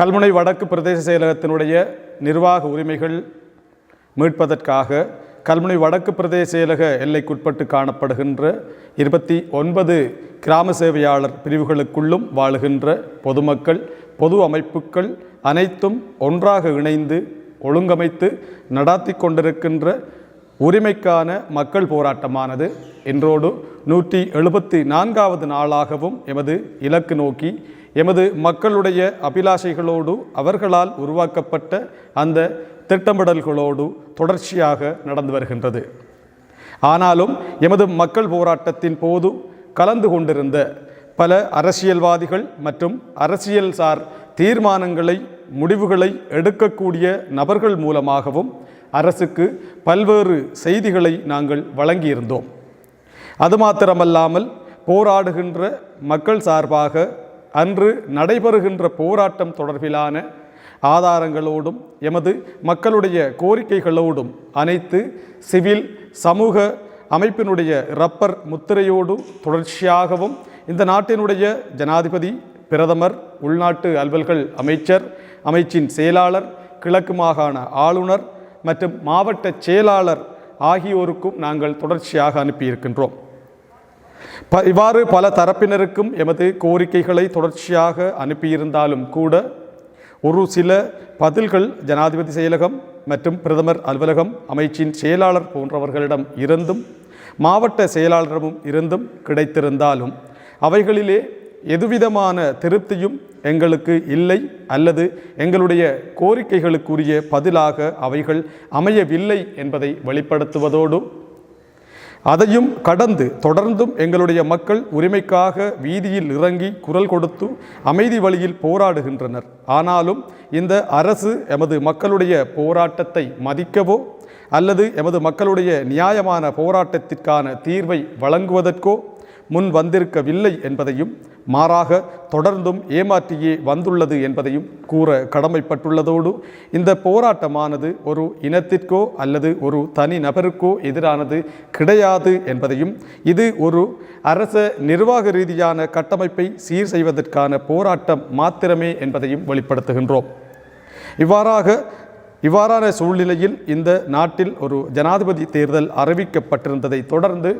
கல்முனை வடக்கு பிரதேச செயலகத்தினுடைய நிர்வாக உரிமைகள் மீட்பதற்காக கல்முனை வடக்கு பிரதேச செயலக எல்லைக்குட்பட்டு காணப்படுகின்ற இருபத்தி ஒன்பது கிராம சேவையாளர் பிரிவுகளுக்குள்ளும் வாழுகின்ற பொதுமக்கள் பொது அமைப்புகள் அனைத்தும் ஒன்றாக இணைந்து ஒழுங்கமைத்து நடாத்தி கொண்டிருக்கின்ற உரிமைக்கான மக்கள் போராட்டமானது. இன்றோடு நூற்றி எழுபத்தி நான்காவது நாளாகவும் எமது இலக்கு நோக்கி எமது மக்களுடைய அபிலாஷைகளோடு அவர்களால் உருவாக்கப்பட்ட அந்த திட்டமிடல்களோடு தொடர்ச்சியாக நடந்து வருகின்றது. ஆனாலும் எமது மக்கள் போராட்டத்தின் போது கலந்து கொண்டிருந்த பல அரசியல்வாதிகள் மற்றும் அரசியல் சார் தீர்மானங்களை முடிவுகளை எடுக்கக்கூடிய நபர்கள் மூலமாகவும் அரசுக்கு பல்வேறு செய்திகளை நாங்கள் வழங்கியிருந்தோம். அது மாத்திரமல்லாமல் போராடுகின்ற மக்கள் சார்பாக அன்று நடைபெறுகின்ற போராட்டம் தொடர்பிலான ஆதாரங்களோடும் எமது மக்களுடைய கோரிக்கைகளோடும் அனைத்து சிவில் சமூக அமைப்பினுடைய ரப்பர் முத்திரையோடு தொடர்ச்சியாகவும் இந்த நாட்டினுடைய ஜனாதிபதி பிரதமர் உள்நாட்டு அலுவல்கள் அமைச்சர் அமைச்சின் செயலாளர் கிழக்கு மாகாண ஆளுநர் மற்றும் மாவட்ட செயலாளர் ஆகியோருக்கும் நாங்கள் தொடர்ச்சியாக அனுப்பியிருக்கின்றோம். ப இவ்வாறு பல தரப்பினருக்கும் எமது கோரிக்கைகளை தொடர்ச்சியாக அனுப்பியிருந்தாலும் கூட ஒரு சில பதில்கள் ஜனாதிபதி செயலகம் மற்றும் பிரதமர் அலுவலகம் அமைச்சின் செயலாளர் போன்றவர்களிடம் இருந்தும் மாவட்ட செயலாளரிடமும் இருந்தும் கிடைத்திருந்தாலும் அவைகளிலே எதுவிதமான திருப்தியும் எங்களுக்கு இல்லை அல்லது எங்களுடைய கோரிக்கைகளுக்குரிய பதிலாக அவைகள் அமையவில்லை என்பதை வெளிப்படுத்துவதோடு அதையும் கடந்து தொடர்ந்தும் எங்களுடைய மக்கள் உரிமைக்காக வீதியில் இறங்கி குரல் கொடுத்து அமைதி வழியில் போராடுகின்றனர். ஆனாலும் இந்த அரசு எமது மக்களுடைய போராட்டத்தை மதிக்கவோ அல்லது எமது மக்களுடைய நியாயமான போராட்டத்திற்கான தீர்வை வழங்குவதற்கோ முன் வந்திருக்கவில்லை என்பதையும் மாறாக தொடர்ந்தும் ஏமாற்றியே வந்துள்ளது என்பதையும் கூற கடமைப்பட்டுள்ளதோடு இந்த போராட்டமானது ஒரு இனத்திற்கோ அல்லது ஒரு தனி நபருக்கோ எதிரானது கிடையாது என்பதையும் இது ஒரு அரச நிர்வாக ரீதியான கட்டமைப்பை சீர் செய்வதற்கான போராட்டம் மாத்திரமே என்பதையும் வெளிப்படுத்துகின்றோம். இவ்வாறாக இவ்வாறான சூழ்நிலையில் இந்த நாட்டில் ஒரு ஜனாதிபதி தேர்தல் அறிவிக்கப்பட்டிருந்ததை தொடர்ந்து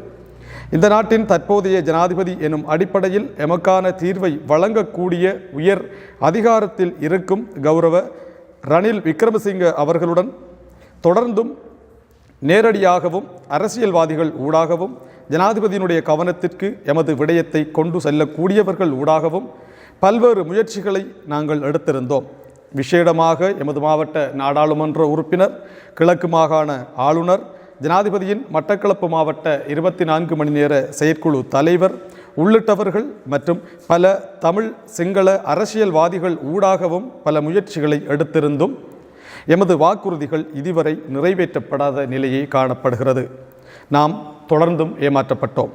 இந்த நாட்டின் தற்போதைய ஜனாதிபதி எனும் அடிப்படையில் எமக்கான தீர்வை வழங்கக்கூடிய உயர் அதிகாரத்தில் இருக்கும் கௌரவ ரணில் விக்ரமசிங்க அவர்களுடன் தொடர்ந்தும் நேரடியாகவும் அரசியல்வாதிகள் ஊடாகவும் ஜனாதிபதியினுடைய கவனத்திற்கு எமது விடயத்தை கொண்டு செல்லக்கூடியவர்கள் ஊடாகவும் பல்வேறு முயற்சிகளை நாங்கள் எடுத்திருந்தோம். விசேடமாக எமது மாவட்ட நாடாளுமன்ற உறுப்பினர் கிழக்கு மாகாண ஆளுநர் ஜனாதிபதியின் மட்டக்களப்பு மாவட்ட இருபத்தி நான்கு மணி நேர செயற்குழு தலைவர் உள்ளிட்டவர்கள் மற்றும் பல தமிழ் சிங்கள அரசியல்வாதிகள் ஊடாகவும் பல முயற்சிகளை எடுத்திருந்தும் எமது வாக்குறுதிகள் இதுவரை நிறைவேற்றப்படாத நிலையே காணப்படுகிறது. நாம் தொடர்ந்தும் ஏமாற்றப்பட்டோம்.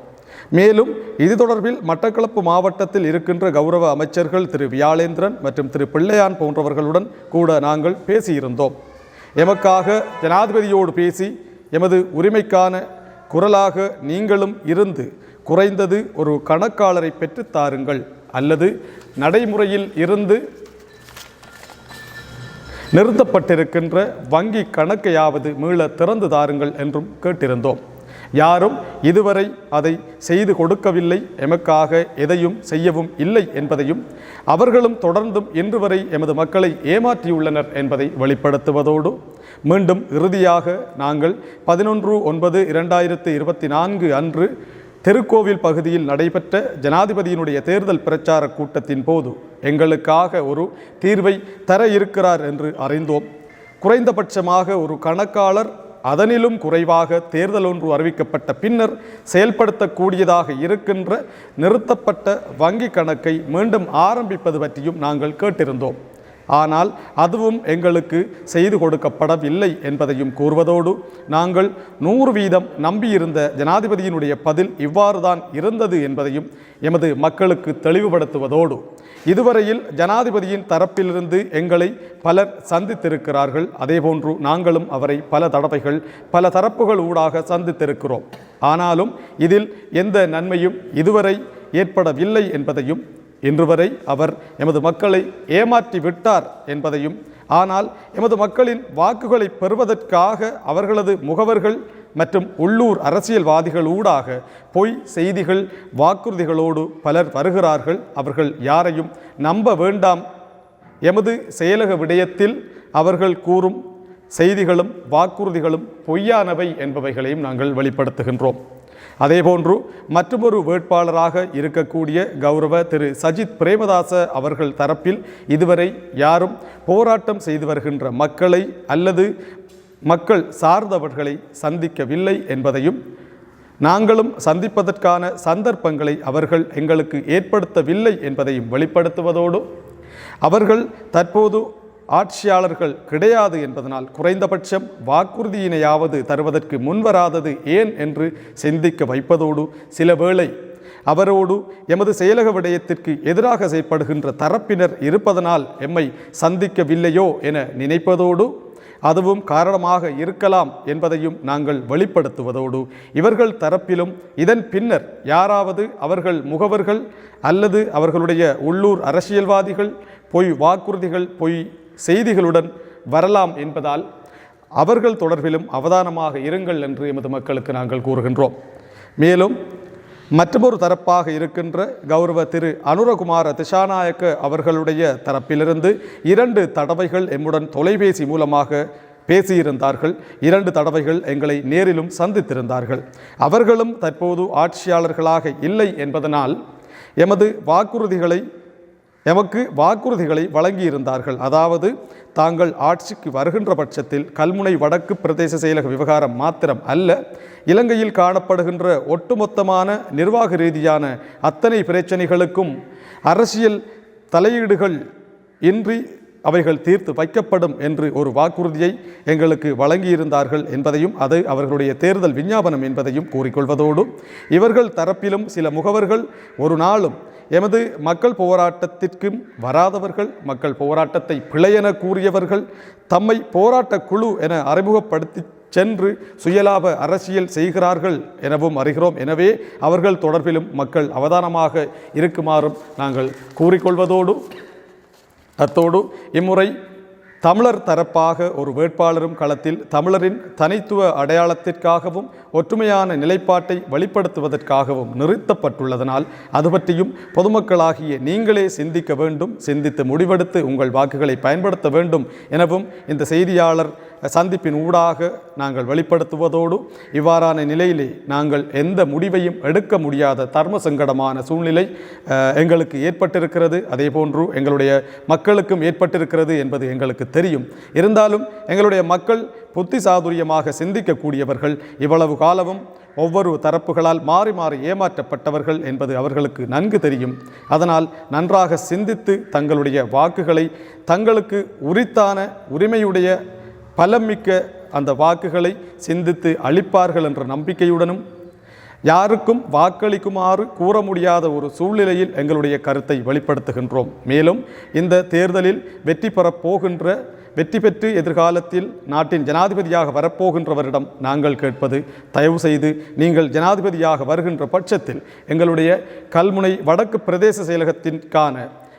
மேலும் இது தொடர்பில் மட்டக்களப்பு மாவட்டத்தில் இருக்கின்ற கௌரவ அமைச்சர்கள் திரு வியாழேந்திரன் மற்றும் திரு பிள்ளையான் போன்றவர்களுடன் கூட நாங்கள் பேசியிருந்தோம். எமக்காக ஜனாதிபதியோடு பேசி எமது உரிமைக்கான குரலாக நீங்களும் இருந்து குறைந்தது ஒரு கணக்காளரை பெற்றுத் தாருங்கள். அல்லது நடைமுறையில் இருந்து நிறுத்தப்பட்டிருக்கின்ற வங்கி கணக்கையாவது மீள திறந்து தாருங்கள் என்றும் கேட்டிருந்தோம். யாரும் இதுவரை அதை செய்து கொடுக்கவில்லை. எமக்காக எதையும் செய்யவும் இல்லை என்பதையும் அவர்களும் தொடர்ந்தும் இன்று வரை எமது மக்களை ஏமாற்றியுள்ளனர் என்பதை வெளிப்படுத்துவதோடு மீண்டும் இறுதியாக நாங்கள் பதினொன்று ஒன்பது இரண்டாயிரத்து இருபத்தி நான்கு அன்று திருக்கோவில் பகுதியில் நடைபெற்ற ஜனாதிபதியினுடைய தேர்தல் பிரச்சார கூட்டத்தின் போது எங்களுக்காக ஒரு தீர்வை தர இருக்கிறார் என்று அறிந்தோம். குறைந்தபட்சமாக ஒரு கணக்காளர் அதனிலும் குறைவாக தேர்தல் ஒன்று அறிவிக்கப்பட்ட பின்னர் செயல்படுத்தக்கூடியதாக இருக்கின்ற நிறுத்தப்பட்ட வங்கி கணக்கை மீண்டும் ஆரம்பிப்பது பற்றியும் நாங்கள் கேட்டிருந்தோம். ஆனால் அதுவும் எங்களுக்கு செய்து கொடுக்கப்படவில்லை என்பதையும் கூறுவதோடு நாங்கள் நூறு வீதம் நம்பியிருந்த ஜனாதிபதியினுடைய பதில் இவ்வாறுதான் இருந்தது என்பதையும் எமது மக்களுக்கு தெளிவுபடுத்துவதோடு இதுவரையில் ஜனாதிபதியின் தரப்பிலிருந்து எங்களை பலர் சந்தித்திருக்கிறார்கள். அதேபோன்று நாங்களும் அவரை பல தடவைகள் பல தரப்புகள் ஊடாக சந்தித்திருக்கிறோம். ஆனாலும் இதில் எந்த நன்மையும் இதுவரை ஏற்படவில்லை என்பதையும் இன்று வரை அவர் எமது மக்களை ஏமாற்றி விட்டார் என்பதையும் ஆனால் எமது மக்களின் வாக்குகளை பெறுவதற்காக அவர்களது முகவர்கள் மற்றும் உள்ளூர் அரசியல்வாதிகள் ஊடாக பொய் செய்திகள் வாக்குறுதிகளோடு பலர் வருகிறார்கள். அவர்கள் யாரையும் நம்ப வேண்டாம். எமது செயலக விடயத்தில் அவர்கள் கூறும் செய்திகளும் வாக்குறுதிகளும் பொய்யானவை என்பவைகளையும் நாங்கள் வெளிப்படுத்துகின்றோம். அதேபோன்று மற்றொரு வேட்பாளராக இருக்கக்கூடிய கௌரவ திரு சஜித் பிரேமதாச அவர்கள் தரப்பில் இதுவரை யாரும் போராட்டம் செய்து வருகின்ற மக்களை அல்லது மக்கள் சார்ந்தவர்களை சந்திக்கவில்லை என்பதையும் நாங்களும் சந்திப்பதற்கான சந்தர்ப்பங்களை அவர்கள் எங்களுக்கு ஏற்படுத்தவில்லை என்பதையும் வெளிப்படுத்துவதோடு அவர்கள் தற்போது ஆட்சியாளர்கள் கிடையாது என்பதனால் குறைந்தபட்சம் வாக்குறுதியினையாவது தருவதற்கு முன்வராதது ஏன் என்று சிந்திக்க வைப்பதோடு சில வேளை அவரோடு எமது செயலக விடயத்திற்கு எதிராக செயற்படுகின்ற தரப்பினர் இருப்பதனால் எம்மை சந்திக்கவில்லையோ என நினைப்பதோடு அதுவும் காரணமாக இருக்கலாம் என்பதையும் நாங்கள் வெளிப்படுத்துவதோடு இவர்கள் தரப்பிலும் இதன் பின்னர் யாராவது அவர்கள் முகவர்கள் அல்லது அவர்களுடைய உள்ளூர் அரசியல்வாதிகள் பொய் வாக்குறுதிகள் பொய் செய்திகளுடன் வரலாம் என்பதால் அவர்கள் தொடர்பிலும் அவதானமாக இருங்கள் என்று எமது மக்களுக்கு நாங்கள் கூறுகின்றோம். மேலும் மற்றொரு தரப்பாக இருக்கின்ற கௌரவ திரு அனுரகுமார திசாநாயக்க அவர்களுடைய தரப்பிலிருந்து இரண்டு தடவைகள் எம்முடன் தொலைபேசி மூலமாக பேசியிருந்தார்கள். இரண்டு தடவைகள் எங்களை நேரிலும் சந்தித்திருந்தார்கள். அவர்களும் தற்போது ஆட்சியாளர்களாக இல்லை என்பதனால் எமது வாக்குறுதிகளை எமக்கு வாக்குறுதிகளை வழங்கியிருந்தார்கள். அதாவது தாங்கள் ஆட்சிக்கு வருகின்ற பட்சத்தில் கல்முனை வடக்கு பிரதேச செயலக விவகாரம் மாத்திரம் அல்ல இலங்கையில் காணப்படுகின்ற ஒட்டுமொத்தமான நிர்வாக ரீதியான அத்தனை பிரச்சனைகளுக்கும் அரசியல் தலையீடுகள் இன்றி அவைகள் தீர்த்து வைக்கப்படும் என்று ஒரு வாக்குறுதியை எங்களுக்கு வழங்கியிருந்தார்கள் என்பதையும் அது அவர்களுடைய தேர்தல் விஞ்ஞாபனம் என்பதையும் கூறிக்கொள்வதோடு இவர்கள் தரப்பிலும் சில முகவர்கள் ஒரு நாளும் எமது மக்கள் போராட்டத்திற்கும் வராதவர்கள் மக்கள் போராட்டத்தை பிழையென கூறியவர்கள் தம்மை போராட்ட குழு என அறிமுகப்படுத்தி சென்று சுயலாப அரசியல் செய்கிறார்கள் எனவும் அறிகிறோம். எனவே அவர்கள் தொடர்பிலும் மக்கள் அவதானமாக இருக்குமாறும் நாங்கள் கூறிக்கொள்வதோடு அத்தோடு இம்முறை தமிழர் தரப்பாக ஒரு வேட்பாளரும் களத்தில் தமிழரின் தனித்துவ அடையாளத்திற்காகவும் ஒற்றுமையான நிலைப்பாட்டை வெளிப்படுத்துவதற்காகவும் நிறுத்தப்பட்டுள்ளதனால் அது பற்றியும் பொதுமக்களாகிய நீங்களே சிந்திக்க வேண்டும் சிந்தித்து முடிவெடுத்து உங்கள் வாக்குகளை பயன்படுத்த வேண்டும் எனவும் இந்த செய்தியாளர் சந்திப்பின் ஊடாக நாங்கள் வெளிப்படுத்துவதோடு இவ்வாறான நிலையிலே நாங்கள் எந்த முடிவையும் எடுக்க முடியாத தர்ம சங்கடமான சூழ்நிலை எங்களுக்கு ஏற்பட்டிருக்கிறது. அதே போன்று எங்களுடைய மக்களுக்கும் ஏற்பட்டிருக்கிறது என்பது எங்களுக்கு தெரியும். இருந்தாலும் எங்களுடைய மக்கள் புத்தி சாதுரியமாக சிந்திக்கக்கூடியவர்கள் இவ்வளவு காலமும் ஒவ்வொரு தரப்புகளால் மாறி மாறி ஏமாற்றப்பட்டவர்கள் என்பது அவர்களுக்கு நன்கு தெரியும். அதனால் நன்றாக சிந்தித்து தங்களுடைய வாக்குகளை தங்களுக்கு உரித்தான உரிமையுடைய பலமிக்க அந்த வாக்குகளை சிந்தித்து அளிப்பார்கள் என்ற நம்பிக்கையுடனும் யாருக்கும் வாக்களிக்குமாறு கூற முடியாத ஒரு சூழ்நிலையில் எங்களுடைய கருத்தை வெளிப்படுத்துகின்றோம். மேலும் இந்த தேர்தலில் வெற்றி பெறப் போகின்ற வெற்றி பெற்று எதிர்காலத்தில் நாட்டின் ஜனாதிபதியாக வரப்போகின்றவரிடம் நாங்கள் கேட்பது தயவு செய்து நீங்கள் ஜனாதிபதியாக வருகின்ற பட்சத்தில் எங்களுடைய கல்முனை வடக்கு பிரதேச செயலகத்திற்கான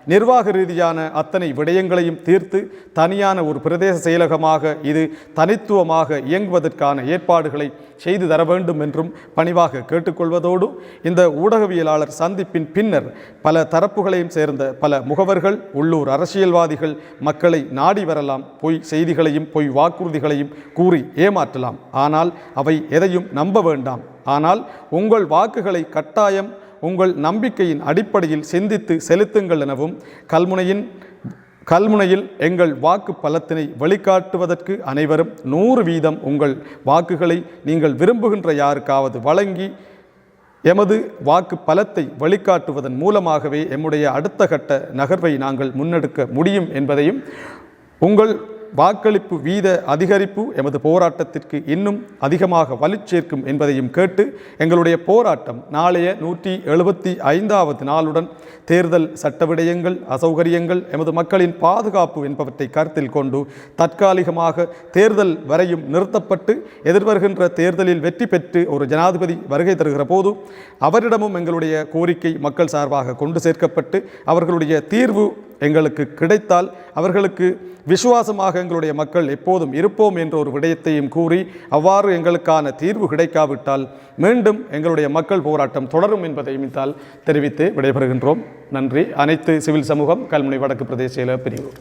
நிர்வாக ரீதியான அத்தனை விடயங்களையும் தீர்த்து தனியான ஒரு பிரதேச செயலகமாக இது தனித்துவமாக இயங்குவதற்கான ஏற்பாடுகளை செய்து தர வேண்டும் என்றும் பணிவாக கேட்டுக்கொள்வதோடு இந்த ஊடகவியலாளர் சந்திப்பின் பின்னர் பல தரப்புகளையும் சேர்ந்த பல முகவர்கள் உள்ளூர் அரசியல்வாதிகள் மக்களை நாடி வரலாம் பொய் செய்திகளையும் பொய் வாக்குறுதிகளையும் கூறி ஏமாற்றலாம். ஆனால் அவை எதையும் நம்ப வேண்டாம். ஆனால் உங்கள் வாக்குகளை கட்டாயம் உங்கள் நம்பிக்கையின் அடிப்படையில் சிந்தித்து செலுத்துங்கள் எனவும் கல்முனையின் கல்முனையில் எங்கள் வாக்கு பலத்தினை வழிகாட்டுவதற்கு அனைவரும் நூறு வீதம் உங்கள் வாக்குகளை நீங்கள் விரும்புகின்ற யாருக்காவது வழங்கி எமது வாக்கு பலத்தை வழிகாட்டுவதன் மூலமாகவே எம்முடைய அடுத்த கட்ட நகர்வை நாங்கள் முன்னெடுக்க முடியும் என்பதையும் உங்கள் வாக்களிப்பு வீத அதிகரிப்பு எமது போராட்டத்திற்கு இன்னும் அதிகமாக வலுச்சேர்க்கும் என்பதையும் கேட்டு எங்களுடைய போராட்டம் நாளைய நூற்றி எழுபத்தி ஐந்தாவது நாளுடன் தேர்தல் சட்ட விடயங்கள் அசௌகரியங்கள் எமது மக்களின் பாதுகாப்பு என்பவற்றை கருத்தில் கொண்டு தற்காலிகமாக தேர்தல் வரையும் நிறுத்தப்பட்டு எதிர்வருகின்ற தேர்தலில் வெற்றி பெற்று ஒரு ஜனாதிபதி வருகை தருகிற போது அவரிடமும் எங்களுடைய கோரிக்கை மக்கள் சார்பாக கொண்டு சேர்க்கப்பட்டு அவர்களுடைய தீர்வு எங்களுக்கு கிடைத்தால் அவர்களுக்கு விசுவாசமாக எங்களுடைய மக்கள் எப்போதும் இருப்போம் என்ற ஒரு விடயத்தையும் கூறி அவ்வாறு எங்களுக்கான தீர்வு கிடைக்காவிட்டால் மீண்டும் எங்களுடைய மக்கள் போராட்டம் தொடரும் என்பதையும் இத்தால் தெரிவித்து விடைபெறுகின்றோம். நன்றி. அனைத்து சிவில் சமூகம் கல்முனை வடக்கு பிரதேச பிரிவு.